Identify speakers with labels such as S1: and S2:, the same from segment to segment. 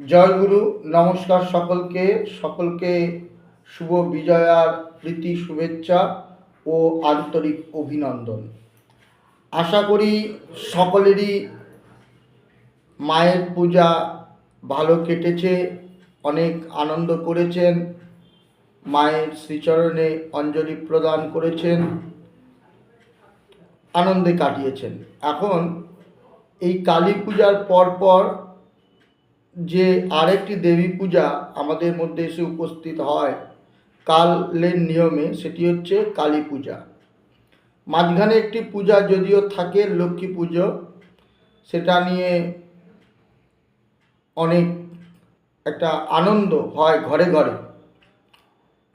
S1: জয় গুরু, নমস্কার সকলকে। সকলকে শুভ বিজয়ার প্রীতি, শুভেচ্ছা ও আন্তরিক অভিনন্দন। আশা করি সকলেরই মায়ের পূজা ভালো কেটেছে, অনেক আনন্দ করেছেন, মায়ের শ্রীচরণে অঞ্জলি প্রদান করেছেন, আনন্দে কাটিয়েছেন। এখন এই কালী পূজার পরপর যে আরেকটি দেবী পূজা আমাদের মধ্যে এসে উপস্থিত হয় কালের নিয়মে, সেটি হচ্ছে কালী পূজা। মাঝখানে একটি পূজা যদিও থাকে লক্ষ্মী পুজো, সেটা নিয়ে অনেক একটা আনন্দ হয় ঘরে ঘরে।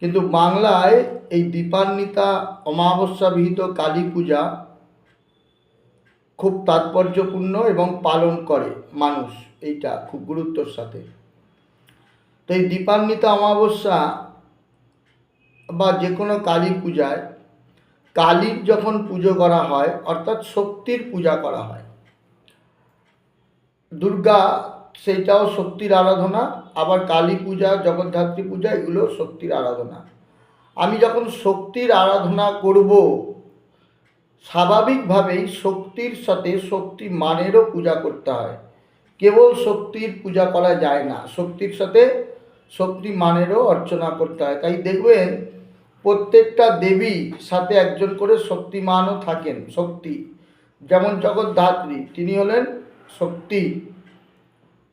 S1: কিন্তু বাংলায় এই দীপান্বিতা অমাবস্যা বিহিত কালী পূজা খুব তাৎপর্যপূর্ণ এবং পালন করে মানুষ। এইটা খুব গুরুত্বর সাথে। তো এই দীপান্বিতা অমাবস্যা বা যে কোনো কালী পূজায়, কালীর যখন পুজো করা হয়, অর্থাৎ শক্তির পূজা করা হয়, দুর্গা সেইটাও শক্তির আরাধনা, আবার কালী পূজা, জগদ্ধাত্রী পূজা এগুলো শক্তির আরাধনা। আমি যখন শক্তির আরাধনা করব স্বাভাবিকভাবেই শক্তির সাথে শক্তি মানেরও পূজা করতে হয়। কেবল শক্তির পূজা করা যায় না, শক্তির সাথে শক্তি মানেরও অর্চনা করতে হয়। তাই দেখবেন, প্রত্যেকটা দেবী সাথে একজন করে শক্তিমানও থাকেন, শক্তি। যেমন জগদ্ধাত্রী, তিনি হলেন শক্তি।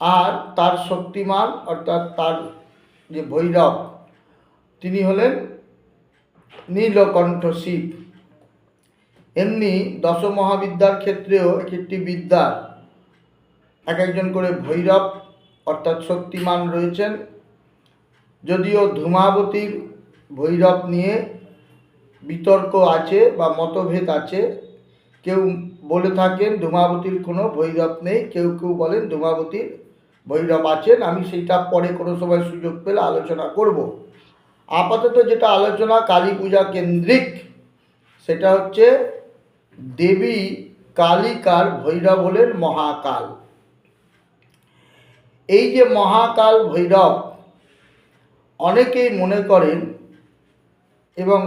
S1: আর তার শক্তিমান, অর্থাৎ তার যে ভৈরব, তিনি হলেন নীলকণ্ঠ শিব এমনি দশ মহাবিদ্যার ক্ষেত্রেও এক একটি বিদ্যা এক একজন করে ভৈরব অর্থাৎ শক্তিমান রয়েছেন। যদিও ধূমাবতীর ভৈরব নিয়ে বিতর্ক আছে বা মতভেদ আছে, কেউ বলে থাকেন ধূমাবতীর কোনো ভৈরব নেই, কেউ কেউ বলেন ধূমাবতীর ভৈরব আছেন, আমি সেইটা পরে কোনো সময় সুযোগ পেলে আলোচনা করব। আপাতত যেটা আলোচনা কালী পূজা কেন্দ্রিক, সেটা হচ্ছে দেবী কালিকার ভৈরব হলেন মহাকাল। এই যে মহাকাল ভৈরব, অনেকেই মনে করেন এবং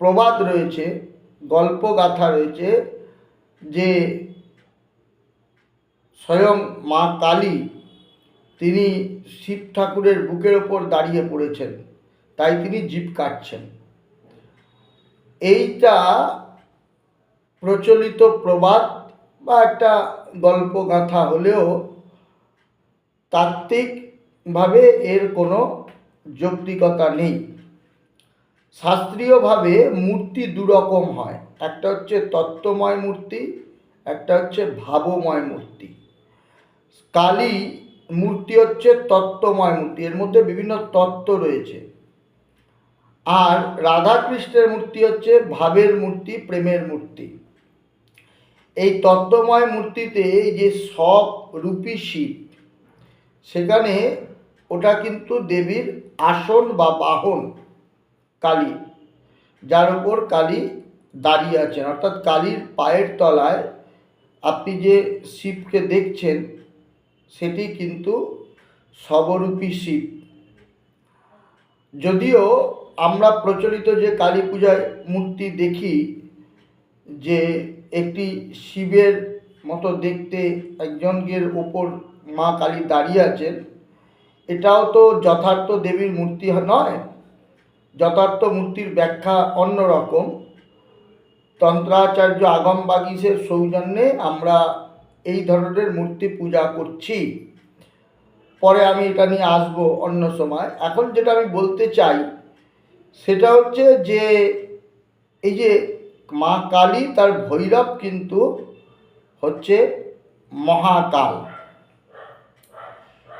S1: প্রবাদ রয়েছে, গল্পগাথা রয়েছে যে স্বয়ং মা কালী তিনি শিব ঠাকুরের বুকের ওপর দাঁড়িয়ে পড়েছেন, তাই তিনি জিপ কাটছেন। এইটা প্রচলিত প্রবাদ বা একটা গল্প গল্পগাথা হলেও তাত্ত্বিকভাবে এর কোনো যৌক্তিকতা নেই। শাস্ত্রীয়ভাবে মূর্তি দুরকম হয়। একটা হচ্ছে তত্ত্বময় মূর্তি, একটা হচ্ছে ভাবময় মূর্তি। কালী মূর্তি হচ্ছে তত্ত্বময় মূর্তি, এর মধ্যে বিভিন্ন তত্ত্ব রয়েছে। আর রাধাকৃষ্ণের মূর্তি হচ্ছে ভাবের মূর্তি, প্রেমের মূর্তি। এই তত্ত্বময় মূর্তিতে যে সব রূপী শিব, সেখানে ওটা কিন্তু দেবীর আসন বা বাহন, কালী, যার উপর কালী দাঁড়িয়ে আছেন। অর্থাৎ কালীর পায়ের তলায় আপনি যে শিবকে দেখছেন, সেটি কিন্তু সবরূপী শিব। যদিও আমরা প্রচলিত যে কালী পূজায় মূর্তি দেখি যে একটি শিবের মতো দেখতে একজনের ওপর মা কালী দাঁড়িয়ে আছেন, এটাও তো যথার্থ দেবীর মূর্তি নয়। যথার্থ মূর্তির ব্যাখ্যা অন্য রকম তন্ত্রাচার্য আগম বাগিসের সৌজন্যে আমরা এই ধরনের মূর্তি পূজা করছি। পরে আমি এটা নিয়ে আসব অন্য সময়। এখন যেটা আমি বলতে চাই, সেটা হচ্ছে যে এই যে মা কালী তার ভৈরব কিন্তু হচ্ছে মহাকাল।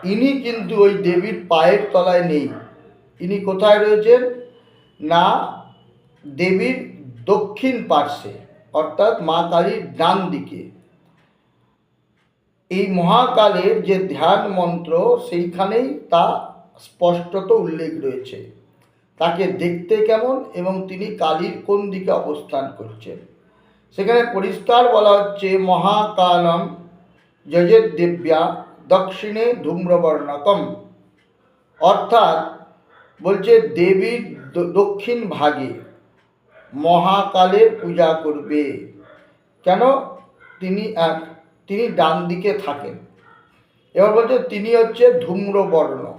S1: ইনি কিন্তু ওই দেবীর পায়ের তলায় নেই। ইনি কোথায় রয়েছেন? না, দেবীর দক্ষিণ পার্শ্বে, অর্থাৎ মা কালীর ডান দিকে। এই মহাকালের যে ধ্যান মন্ত্র, সেইখানেই তা স্পষ্টত উল্লেখ রয়েছে। তাকে দেখতে কেমন এবং তিনি কালীর কোন দিকে অবস্থান করছেন? সেখানে পরিষ্কার বলা হচ্ছে, মহাকালম যজের দেব্যা দক্ষিণে ধূম্রবর্ণকম। অর্থাৎ বলছে দেবীর দক্ষিণ ভাগে মহাকালের পূজা করবে। কেন? তিনি এক, তিনি ডান দিকে থাকেন। এবার বলছে তিনি হচ্ছে ধূম্রবর্ণ।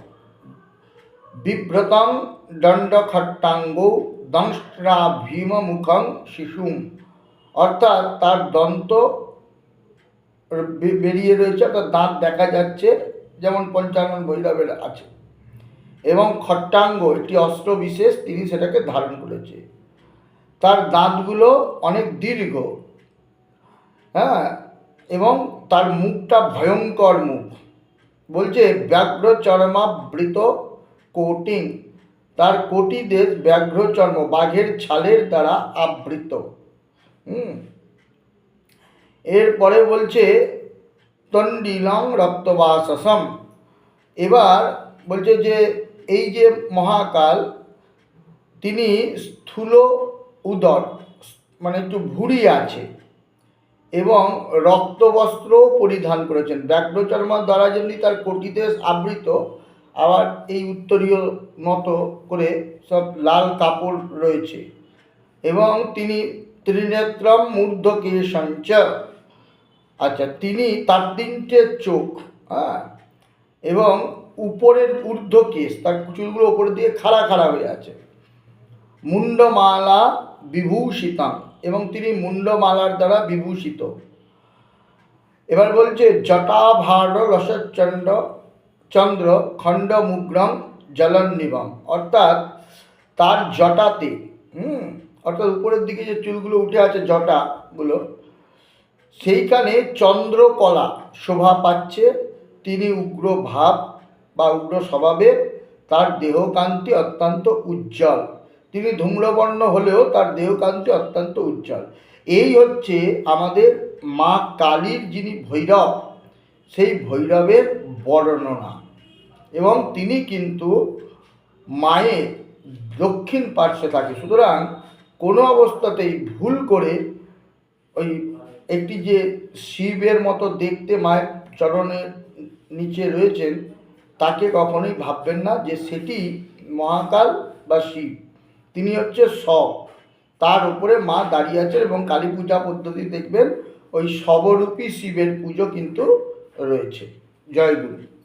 S1: বিভ্রতং দণ্ডখট্টাঙ্গ দংষ্ট্রা ভীমমুখং শিশুম অর্থাৎ তার দন্ত বেরিয়ে রয়েছে, অর্থাৎ দাঁত দেখা যাচ্ছে, যেমন পঞ্চানন ভৈরবের আছে। এবং খট্টাঙ্গ, একটি অস্ত্র বিশেষ, তিনি সেটাকে ধারণ করেছে। তার দাঁতগুলো অনেক দীর্ঘ হ্যাঁ এবং তার মুখটা ভয়ঙ্কর মুখ। বলছে ব্যাঘ্র চর্মাবৃত কোটিং। তার কোটি দেশ ব্যাঘ্র চর্ম বাঘের ছালের দ্বারা আবৃত। হুম। এরপরে বলছে, তন্ডিলং রক্তবাসসম। এবার বলছে যে, এই যে মহাকাল, তিনি স্থূল উদর মানে একটু ভুঁড়ি আছে, এবং রক্তবস্ত্র পরিধান করেছেন। ব্যাঘ্রচর্মার দ্বারা যেমনি তার কোটিদেশ আবৃত আবার এই উত্তরীয় মতো করে সব লাল কাপড় রয়েছে। এবং তিনি ত্রিনেত্রম মূর্ধকে সঞ্চ আচ্ছা তিনি তার তিনটে চোখ হ্যাঁ? এবং উপরের ঊর্ধ্ব কেশ তার চুলগুলো উপর দিয়ে খাড়া খাড়া হয়ে আছে। মুন্ডমালা বিভূষিতাম এবং তিনি মুন্ডমালার দ্বারা বিভূষিত। এবার বলছে জটাভার রসচন্দ্র চন্দ্র খণ্ড মুগ্রম জলন্নিবম। অর্থাৎ তার জটাতে, হুম, অর্থাৎ উপরের দিকে যে চুলগুলো উঠে আছে জটাগুলো, সেইখানে চন্দ্রকলা শোভা পাচ্ছে, তিনি উগ্র ভাব বা উগ্র স্বভাবে তার দেহকান্তি অত্যন্ত উজ্জ্বল। তিনি ধূম্রবর্ণ হলেও তার দেহকান্তি অত্যন্ত উজ্জ্বল। এই হচ্ছে আমাদের মা কালীর যিনি ভৈরব, সেই ভৈরবের বর্ণনা। এবং তিনি কিন্তু মায়ের দক্ষিণ পার্শ্বে থাকে। সুতরাং কোনো অবস্থাতেই ভুল করে ওই একটি যে শিবের মতো দেখতে মায়ের চরণের নিচে রয়েছেন, তাকে কখনোই ভাববেন না যে সেটি মহাকাল বা শিব। তিনি হচ্ছে সব। তার উপরে মা দাঁড়িয়ে আছেন এবং কালী পূজা পদ্ধতি দেখবেন, ওই সবরূপী শিবের পুজো কিন্তু রয়েছে। জয় গুরু।